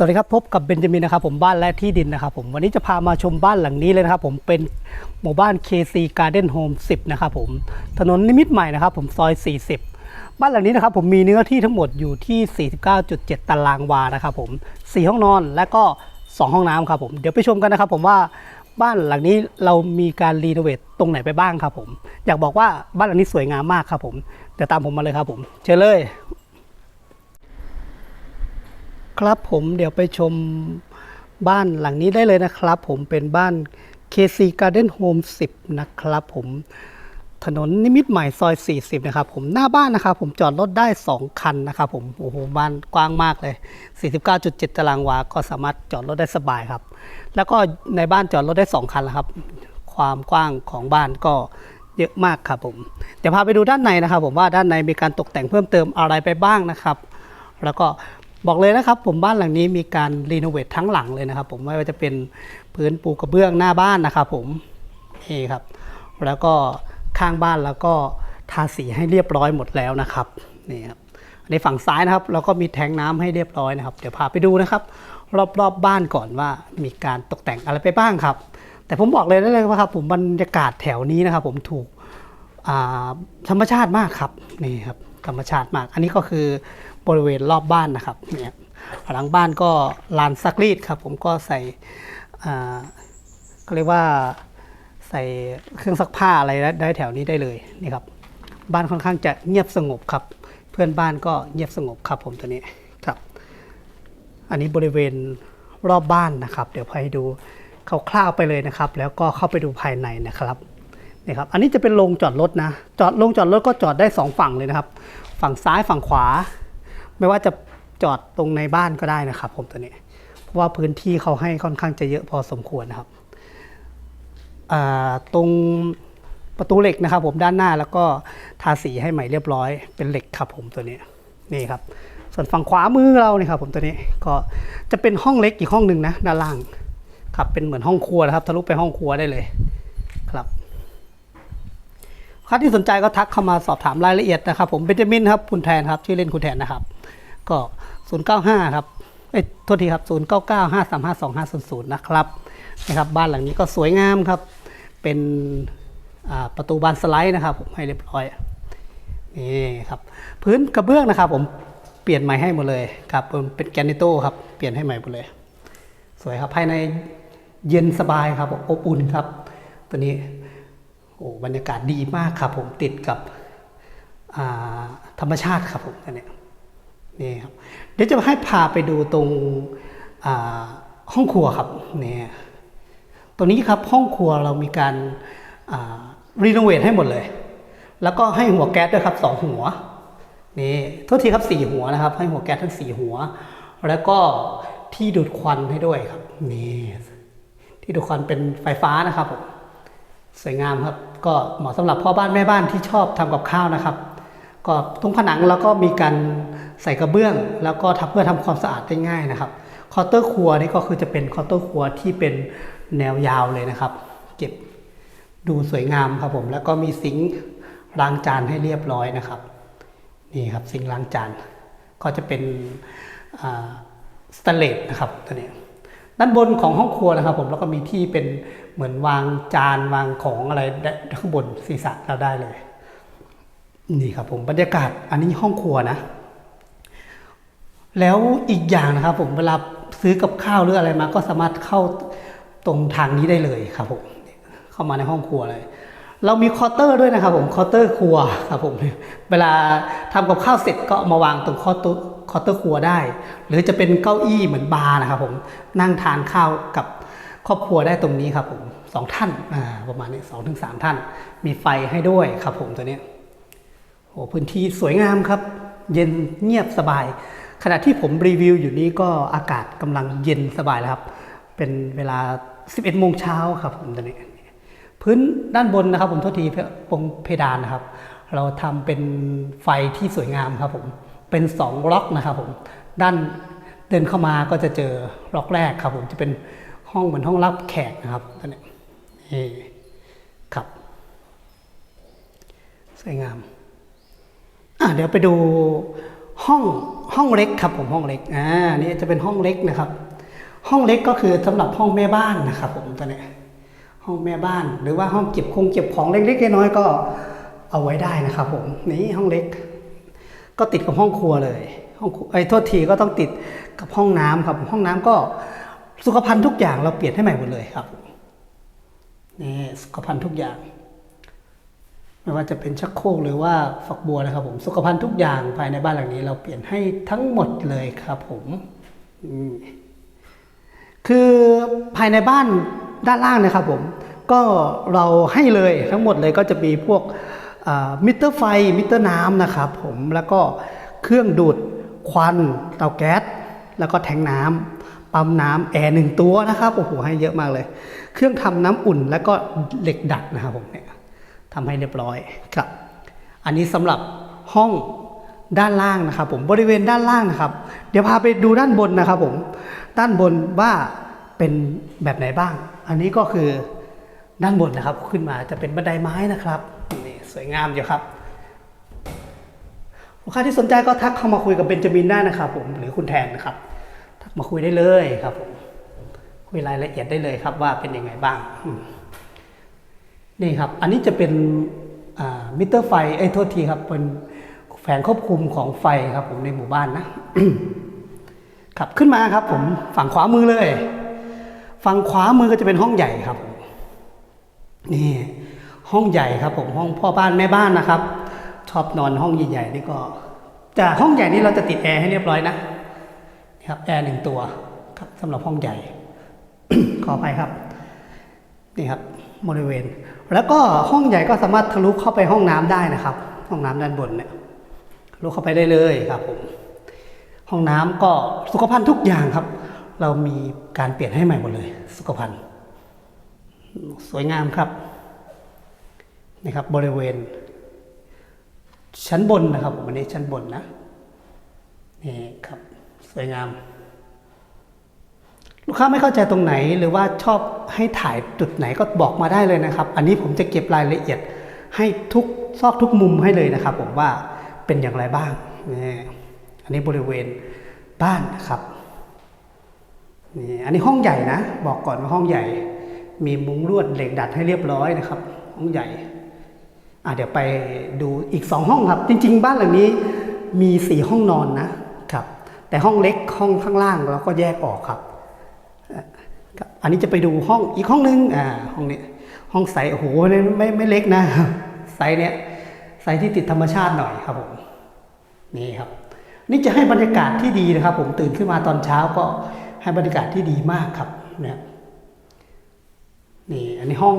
สวัสดีครับพบกับเบนจามินนะครับผมบ้านและที่ดินนะครับผมวันนี้จะพามาชมบ้านหลังนี้เลยนะครับผมเป็นหมู่บ้าน KC Garden Home 10นะครับผมถนนนิมิตใหม่นะครับผมซอย 40 บ้านหลังนี้นะครับผมมีเนื้อที่ทั้งหมดอยู่ที่ 49.7 ตารางวานะครับผม 4 ห้องนอนและก็ 2 ห้องน้ำครับผมเดี๋ยวไปชมกันนะครับผมว่าบ้านหลังนี้เรามีการรีโนเวทตรงไหนไปบ้างครับผม อยากบอกว่าบ้านหลังนี้สวยงามมากครับผมเดี๋ยวตามผมมาเลยครับผมเชิญเลย ครับผมเดี๋ยวไปชมบ้านหลังนี้ได้เลยนะครับ ผมเป็นบ้าน KC Garden Home 10 นะครับผมถนนนิมิตใหม่ซอย 40 นะครับผมหน้าบ้านนะครับผมจอดรถได้ 2 คันนะครับผมโอ้โหบ้านกว้างมากเลย 49.7 ตารางวา ก็สามารถจอดรถได้สบายครับ แล้วก็ในบ้านจอดรถได้ 2 คันแล้วครับ ความกว้างของบ้านก็เยอะมากครับผมเดี๋ยวพาไปดูด้านในนะครับ ผมว่าด้านในมีการตกแต่งเพิ่มเติมอะไรไปบ้างนะครับ แล้วก็ บอกเลยนะครับผมบ้านหลังนี้มีการรีโนเวททั้งหลังเลยนะครับ ผมไม่ว่าจะเป็นพื้นปูกระเบื้องหน้าบ้านนะครับผมนี่ครับ แล้วก็ข้างบ้านแล้วก็ทาสีให้เรียบร้อยหมดแล้วนะครับนี่ครับในฝั่งซ้ายนะครับเราก็มีแทงน้ำให้เรียบร้อยนะครับ เดี๋ยวพาไปดูนะครับ รอบๆบบ้านก่อนว่ามีการตกแต่งอะไรไปบ้างครับ แต่ผมบอกเลยได้เลยว่าครับ ผมบรรยากาศแถวนี้นะครับ ผมถูกธรรมชาติมากครับนี่ครับธรรมชาติมาก อันนี้ก็คือ บริเวณรอบบ้านนะครับเนี่ยหลังบ้านก็ลานซักรีดครับ ผมก็ใส่อ่าก็เรียกว่าใส่เครื่องซักผ้าอะไรได้แถวนี้ได้เลยนี่ครับ บ้านค่อนข้างจะเงียบสงบครับ เพื่อนบ้านก็เงียบสงบครับผมตัวนี้ครับ อันนี้บริเวณรอบบ้านนะครับ เดี๋ยวพาให้ดูคร่าวๆไปเลยนะครับ แล้วก็เข้าไปดูภายในนะครับนี่ครับ อันนี้จะเป็นโรงจอดรถนะ จอดโรงจอดรถก็จอดได้สองฝั่งเลยนะครับ ฝั่งซ้ายฝั่งขวา ไม่ว่าจะจอดตรงในบ้านก็ได้นะครับผมตัวนี้ เพราะว่าพื้นที่เขาให้ค่อนข้างจะเยอะพอสมควรนะครับตรงประตูเหล็กนะครับ ผมด้านหน้าแล้วก็ทาสีให้ใหม่เรียบร้อย เป็นเหล็กครับผมตัวนี้นี่ครับ ส่วนฝั่งขวามือเราเนี่ยครับผมตัวนี้ก็จะเป็นห้องเล็กอีกห้องหนึ่งนะด้านล่างครับเป็นเหมือนห้องครัวนะครับทะลุไปห้องครัวได้เลยครับใครที่สนใจก็ทักเข้ามาสอบถามรายละเอียดนะครับ ผมเบนจามินครับคุณแทนครับชื่อเล่นคุณแทนนะครับ ก็ 095 ครับ เอ้ยโทษทีครับ 099 535 2500 นะครับนะครับบ้านหลังนี้ก็สวยงามครับ เป็นประตูบานสไลด์นะครับผมให้เรียบร้อยนี่ครับพื้นกระเบื้องนะครับ ผมเปลี่ยนใหม่ให้หมดเลยครับเป็นแกนิโต้ครับเปลี่ยนให้ใหม่หมดเลย สวยครับภายในเย็นสบายครับอบอุ่นครับ ตัวนี้โอ้บรรยากาศดีมากครับ ผมติดกับธรรมชาติครับผมอันเนี้ย นี่ครับเดี๋ยวจะให้พาไปดูตรงห้องครัวครับเนี่ยตรงนี้ครับห้องครัวเรามีการรีโนเวทให้หมดเลย แล้วก็ให้หัวแก๊สด้วยครับสองหัวนี่โทษทีครับสี่หัวนะครับ ให้หัวแก๊สทั้งสี่หัว แล้วก็ที่ดูดควันให้ด้วยครับนี่ที่ดูดควันเป็นไฟฟ้านะครับผมสวยงามครับ ก็เหมาะสำหรับพ่อบ้านแม่บ้านที่ชอบทำกับข้าวนะครับ ก็ตรงผนังแล้วก็มีการใส่กระเบื้อง แล้วก็ทำเพื่อทำความสะอาดได้ง่ายนะครับคาน์เตอร์ครัวนี่ก็คือจะเป็นคาน์เตอร์ครัวที่เป็นแนวยาวเลยนะครับ เก็บดูสวยงามครับผม แล้วก็มีซิงค์ล้างจานให้เรียบร้อยนะครับ นี่ครับซิงค์ล้างจาน ก็จะเป็นสแตเลสนะครับตัวนี้ด้านบนของห้องครัวนะครับ ผมแล้วก็มีที่เป็นเหมือนวางจานวางของอะไรได้ข้างบนศีรษะเราได้เลย นี่ครับผมบรรยากาศอันนี้ห้องครัวนะ แล้วอีกอย่างนะครับผมเวลาซื้อกับข้าวหรืออะไรมา ก็สามารถเข้าตรงทางนี้ได้เลยครับผมเข้ามาในห้องครัวเลย เรามีคาน์เตอร์ด้วยนะครับผมคาน์เตอร์ครัวครับผมเวลาทำกับข้าวเสร็จก็มาวางตรงคาน์เตอร์เคาน์เตอร์ครัวได้ หรือจะเป็นเก้าอี้เหมือนบาร์นะครับผมนั่งทานข้าวกับครอบครัวได้ตรงนี้ครับผมสองท่านประมาณนี้สองถึงสามท่าน มีไฟให้ด้วยครับผมตัวนี้ โอ้พื้นที่สวยงามครับ เย็นเงียบสบาย ขณะที่ผมรีวิวอยู่นี้ก็อากาศกำลังเย็นสบายแล้วครับ เป็นเวลา 11โมงเช้าครับผมตอนนี้พื้นด้านบนนะครับผมโทษทีปงเพดานนะครับ เราทำเป็นไฟที่สวยงามครับผมเป็นสองล็อกนะครับผมด้านเดินเข้ามาก็จะเจอล็อกแรกครับผมจะเป็นห้องเหมือนห้องรับแขกนะครับตอนนี้นี่ครับ สวยงาม เดี๋ยวไปดูห้องห้องเล็กครับผมห้องเล็กอ่านี่จะเป็นห้องเล็กนะครับ ห้องเล็กก็คือสำหรับห้องแม่บ้านนะครับผมตัวนี้ห้องแม่บ้าน หรือว่าห้องเก็บคงเก็บของเล็กๆน้อยๆก็เอาไว้ได้นะครับผมนี่ห้องเล็ก ก็ติดกับห้องครัวเลยห้องครัวไอ้โทษทีก็ต้องติดกับห้องน้ำครับ ห้องน้ำก็สุขภัณฑ์ทุกอย่างเราเปลี่ยนให้ใหม่หมดเลยครับนี่สุขภัณฑ์ทุกอย่าง ไม่ว่าจะเป็นชักโครกหรือว่าฝักบัวนะครับผมสุขภัณฑ์ทุกอย่างภายในบ้านหลังนี้ เราเปลี่ยนให้ทั้งหมดเลยครับผมคือภายในบ้านด้านล่างนะครับผมก็เราให้เลยทั้งหมดเลยก็จะมีพวกมิเตอร์ไฟมิเตอร์น้ำนะครับผมแล้วก็เครื่องดูดควันเตาแก๊สแล้วก็แทงน้ำปั๊มน้ำแอร์หนึ่งตัวนะครับโอ้โหให้เยอะมากเลย เครื่องทำน้ำอุ่นแล้วก็เหล็กดัดนะครับผมเนี่ย ทำให้เรียบร้อยครับ อันนี้สำหรับห้องด้านล่างนะครับ ผมบริเวณด้านล่างนะครับ เดี๋ยวพาไปดูด้านบนนะครับผมด้านบนว่าเป็นแบบไหนบ้าง อันนี้ก็คือด้านบนนะครับ ขึ้นมาจะเป็นบันไดไม้นะครับนี่สวยงามอยู่ครับลูกค้าที่สนใจก็ทักเข้ามาคุยกับเบนจามินได้นะครับ ผมหรือคุณแทนนะครับ ทักมาคุยได้เลยครับผมคุยรายละเอียดได้เลยครับว่าเป็นยังไงบ้าง นี่ครับ อันนี้จะเป็นมิเตอร์ไฟเอ้ยโทษทีครับ เป็นแผงควบคุมของไฟครับผมในหมู่บ้านนะครับขึ้นมาครับผมฝั่งขวามือเลย ฝั่งขวามือก็จะเป็นห้องใหญ่ครับ นี่ห้องใหญ่ครับผมห้องพ่อบ้านแม่บ้านนะครับ ชอบนอนห้องใหญ่ๆนี่ก็จากห้องใหญ่นี้เราจะติดแอร์ให้เรียบร้อยนะนครับแอร์หนึ่งตัวครับสำหรับห้องใหญ่ขออภัยครับนี่ครับ บริเวณ แล้วก็ห้องใหญ่ก็สามารถทะลุเข้าไปห้องน้ำได้นะครับ ห้องน้ำด้านบนเนี่ยทะลุเข้าไปได้เลยครับผมห้องน้ำก็สุขภัณฑ์ทุกอย่างครับ เรามีการเปลี่ยนให้ใหม่หมดเลย สุขภัณฑ์สวยงามครับนี่ครับบริเวณ ชั้นบนนะครับผมอันนี้ชั้นบนนะนี่ครับ สวยงาม ลูกค้าไม่เข้าใจตรงไหนหรือว่าชอบให้ถ่ายจุดไหนก็บอกมาได้เลยนะครับ อันนี้ผมจะเก็บรายละเอียดให้ทุกซอกทุกมุมให้เลยนะครับ ผมว่าเป็นอย่างไรบ้างนี่อันนี้บริเวณบ้านนะครับนี่อันนี้ห้องใหญ่นะ บอกก่อนว่าห้องใหญ่ มีมุ้งลวดเหล็กดัดให้เรียบร้อยนะครับ ห้องใหญ่อะเดี๋ยวไปดูอีกสองห้องครับ จริง ๆ บ้านหลังนี้มีสี่ห้องนอนนะครับ แต่ห้องเล็กห้องข้างล่างเราก็แยกออกครับครับ อันนี้จะไปดูห้องอีกห้องนึงอ่าห้องนี้ห้องใสโอ้โหไม่ไม่เล็กนะไซส์เนี้ยไซส์ที่ติดธรรมชาติหน่อยครับผมนี่ครับ นี่จะให้บรรยากาศที่ดีนะครับ ผมตื่นขึ้นมาตอนเช้าก็ให้บรรยากาศที่ดีมากครับเนี่ยนี่อันนี้ห้อง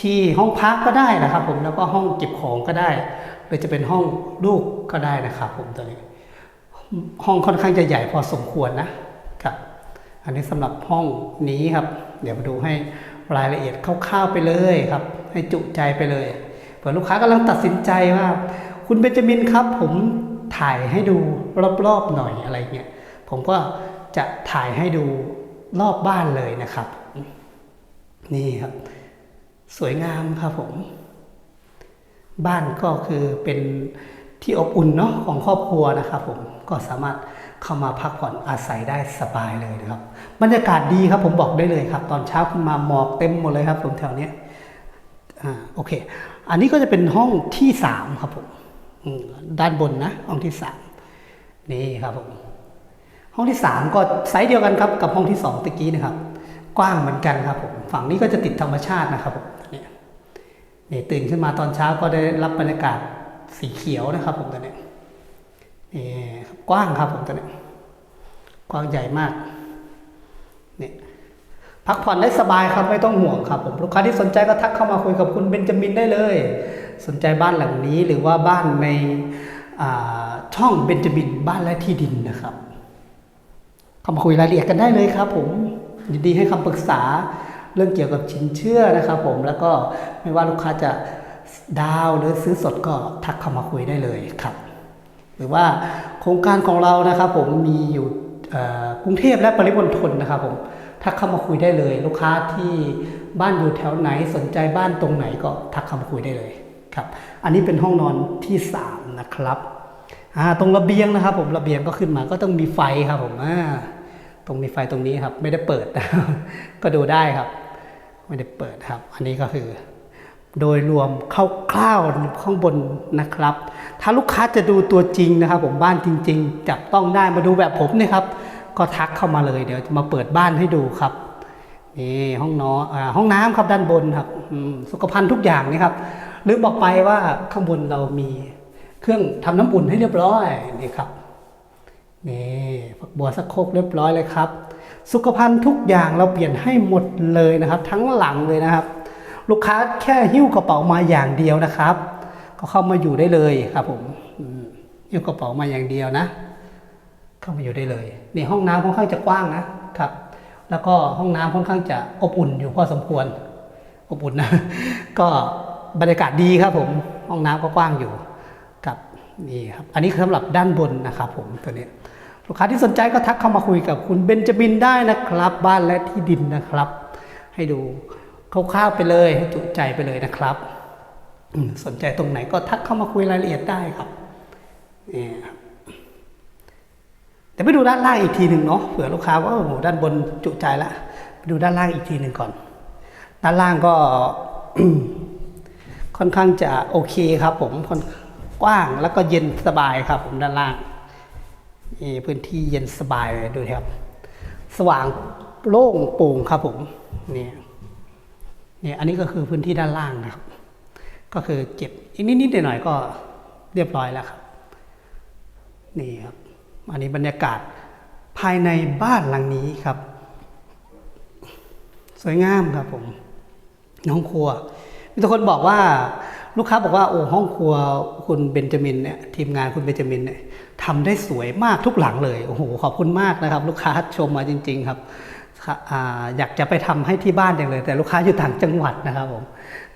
ที่ห้องพักก็ได้นะครับ ผมแล้วก็ห้องเก็บของก็ได้หรือจะเป็นห้องลูกก็ได้นะครับ ผมตัวนี้ ห้องค่อนข้างจะใหญ่พอสมควรนะครับ อันนี้สำหรับห้องนี้ครับ เดี๋ยวมาดูให้รายละเอียดคร่าวๆไปเลยครับ ให้จุใจไปเลยเผื่อลูกค้ากำลังตัดสินใจว่า คุณเบนจามินครับผมถ่ายให้ดูรอบๆหน่อยอะไรเงี้ยผมก็จะถ่ายให้ดูรอบบ้านเลยนะครับ นี่ครับ สวยงามครับผม บ้านก็คือเป็นที่อบอุ่นเนาะของครอบครัวนะครับผมก็สามารถ เข้ามาพักผ่อนอาศัยได้สบายเลยนะครับบรรยากาศดีครับผมบอกได้เลยครับ ตอนเช้าขึ้นมาหมอกเต็มหมดเลยครับตรงแถวเนี้ยอ่าโอเค อันนี้ก็จะเป็นห้องที่สามครับผมมด้านบนนะห้องที่สามนี่ครับผมห้องที่สามก็ไซส์เดียวกันครับกับห้องที่สองตะกี้นะครับกว้างเหมือนกันครับผมฝั่งนี้ก็จะติดธรรมชาตินะครับผมเนี่ยตื่นขึ้นมาตอนเช้าก็ได้รับบรรยากาศสีเขียวนะครับผมตัวเนี้ กว้างครับผมตัวนี้กว้างใหญ่มากเนี่ยพักผ่อนได้สบายครับไม่ต้องห่วงครับผมลูกค้าที่สนใจก็ทักเข้ามาคุยกับคุณเบนจามินได้เลย สนใจบ้านหลังนี้หรือว่าบ้านในช่องเบนจามินบ้านและที่ดินนะครับเข้ามาคุยรายละเอียดกันได้เลยครับ ผมยินดีให้คำปรึกษาเรื่องเกี่ยวกับสินเชื่อนะครับ ผมแล้วก็ไม่ว่าลูกค้าจะดาวหรือซื้อสดก็ทักเข้ามาคุยได้เลยครับ หรือว่าโครงการของเรานะครับ ผมมีอยู่กรุงเทพและปริมณฑลนะครับผมทักเข้ามาคุยได้เลย ลูกค้าที่บ้านอยู่แถวไหนสนใจบ้านตรงไหนก็ทักเข้ามาคุยได้เลยครับอันนี้เป็นห้องนอนที่สามนะครับตรงระเบียงนะครับ ผมระเบียงก็ขึ้นมาก็ต้องมีไฟครับผมตรงมีไฟตรงนี้ครับ ไม่ได้เปิดก็ดูได้ครับ ไม่ได้เปิดครับ อันนี้ก็คือ โดยรวมคร่าวๆข้างบนนะครับ ถ้าลูกค้าจะดูตัวจริงนะครับ ผมบ้านจริง ๆ จับต้องได้มาดูแบบผมนี่ครับ ก็ทักเข้ามาเลยเดี๋ยวจะมาเปิดบ้านให้ดูครับนี่ห้องนอนอห้องน้ำครับด้านบนครับสุขภัณฑ์ทุกอย่างนี่ครับลืมบอกไปว่าข้างบนเรามีเครื่องทำน้ำอุ่นให้เรียบร้อยนี่ครับนี่ฝักบัวสักโคกเรียบร้อยเลยครับ สุขภัณฑ์ทุกอย่างเราเปลี่ยนให้หมดเลยนะครับ ทั้งหลังเลยนะครับ ลูกค้าแค่หิ้วกระเป๋ามาอย่างเดียวนะครับ ก็เข้ามาอยู่ได้เลยครับผมหิ้วกระเป๋ามาอย่างเดียวนะ เข้ามาอยู่ได้เลยนี่ห้องน้ำค่อนข้างจะกว้างนะครับ แล้วก็ห้องน้ำค่อนข้างจะอบอุ่นอยู่พอสมควร อบอุ่นนะก็บรรยากาศดีครับผมห้องน้ำก็กว้างอยู่ครับนี่ครับอันนี้คือสำหรับด้านบนนะครับผมตัวนี้ลูกค้าที่สนใจก็ทักเข้ามาคุยกับคุณเบนจามินได้นะครับ บ้านและที่ดินนะครับ ให้ดู คร่าวๆไปเลยให้จุใจไปเลยนะครับสนใจตรงไหนก็ทักเข้ามาคุยรายละเอียดได้ครับนี่ครับแต่ไปดูด้านล่างอีกทีหนึ่งเนาะเผื่อลูกค้าว่าโอ้โหด้านบนจุใจละไปดูด้านล่างอีกทีหนึ่งก่อน ด้านล่างก็ค่อนข้างจะโอเคครับผมค่อนกว้างแล้วก็เย็นสบายครับ ผมด้านล่างนี่พื้นที่เย็นสบายเลยดูครับ สว่างโล่งโปร่งครับผมนี่ นี่อันนี้ก็คือพื้นที่ด้านล่างนะครับ ก็คือเก็บอีกนิดๆหน่อยๆก็เรียบร้อยแล้วครับ นี่ครับอันนี้บรรยากาศภายในบ้านหลังนี้ครับ สวยงามครับผมห้องครัว มีแต่คนบอกว่าลูกค้าบอกว่าโอ้ห้องครัวคุณเบนจามินเนี่ยทีมงานคุณเบนจามินเนี่ยทำได้สวยมากทุกหลังเลยโอ้โหขอบคุณมากนะครับ ลูกค้าชมมาจริง ๆ ครับ อยากจะไปทำให้ที่บ้านอย่างเลย แต่ลูกค้าอยู่ต่างจังหวัดนะครับผม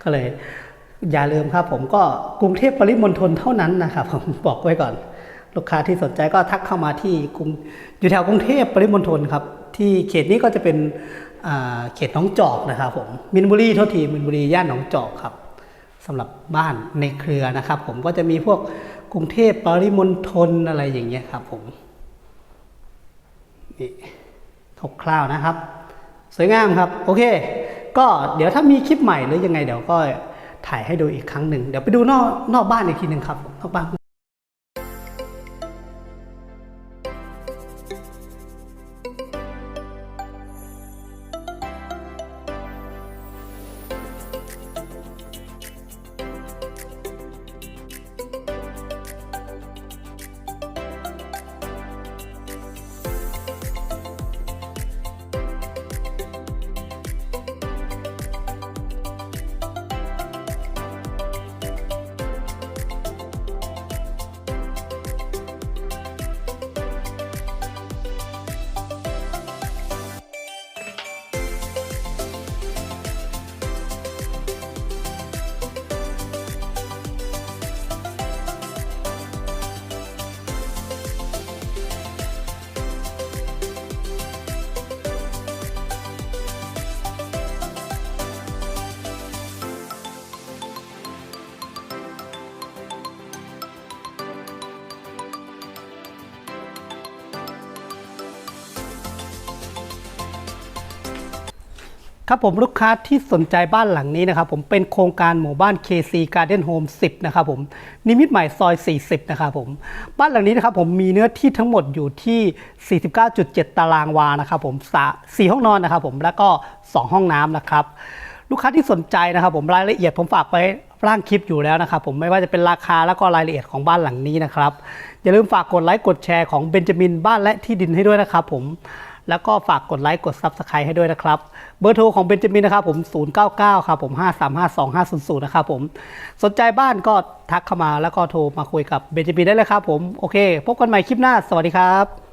ก็เลยอย่าลืมครับผมก็กรุงเทพปริมณฑลเท่านั้นนะครับผมบอกไว้ก่อน ลูกค้าที่สนใจก็ทักเข้ามาที่กรุงอยู่แถวกรุงเทพปริมณฑลครับ ที่เขตนี้ก็จะเป็นเขตหนองจอกนะครับผมมินบุรีโทษทีมินบุรีย่านหนองจอกครับสำหรับบ้านในเครือนะครับ ผมก็จะมีพวกกรุงเทพปริมณฑลอะไรอย่างเงี้ยครับผมนี่ คร่าวๆนะครับ สวยงามครับโอเค ก็เดี๋ยวถ้ามีคลิปใหม่หรือยังไงเดี๋ยวก็ถ่ายให้ดูอีกครั้งหนึ่งเดี๋ยวไปดูนอกนอกบ้านอีกทีหนึ่งครับนอกบ้าน ครับผมลูกค้าที่สนใจบ้านหลังนี้นะครับผมเป็นโครงการหมู่บ้าน KC Garden Home 10 นะครับผมนิมิตใหม่ซอย 40 นะครับผมบ้านหลังนี้นะครับผมมีเนื้อที่ทั้งหมดอยู่ที่ 49.7 ตารางวานะครับผมสี่ห้องนอนนะครับผมแล้วก็ 2 ห้องน้ำนะครับลูกค้าที่สนใจนะครับผมรายละเอียดผมฝากไว้ร่างคลิปอยู่แล้วนะครับผมไม่ว่าจะเป็นราคาแล้วก็รายละเอียดของบ้านหลังนี้นะครับอย่าลืมฝากกดไลค์กดแชร์ของเบนจามินบ้านและที่ดินให้ด้วยนะครับผม แล้วก็ฝากกดไลค์กด Subscribe ให้ด้วยนะครับ เบอร์โทรของเบนจามินนะครับผม 099 ครับผม 5352500 นะครับผม สนใจบ้านก็ทักเข้ามาแล้วก็โทรมาคุยกับเบนจามินได้เลยครับผม โอเค พบกันใหม่คลิปหน้า สวัสดีครับ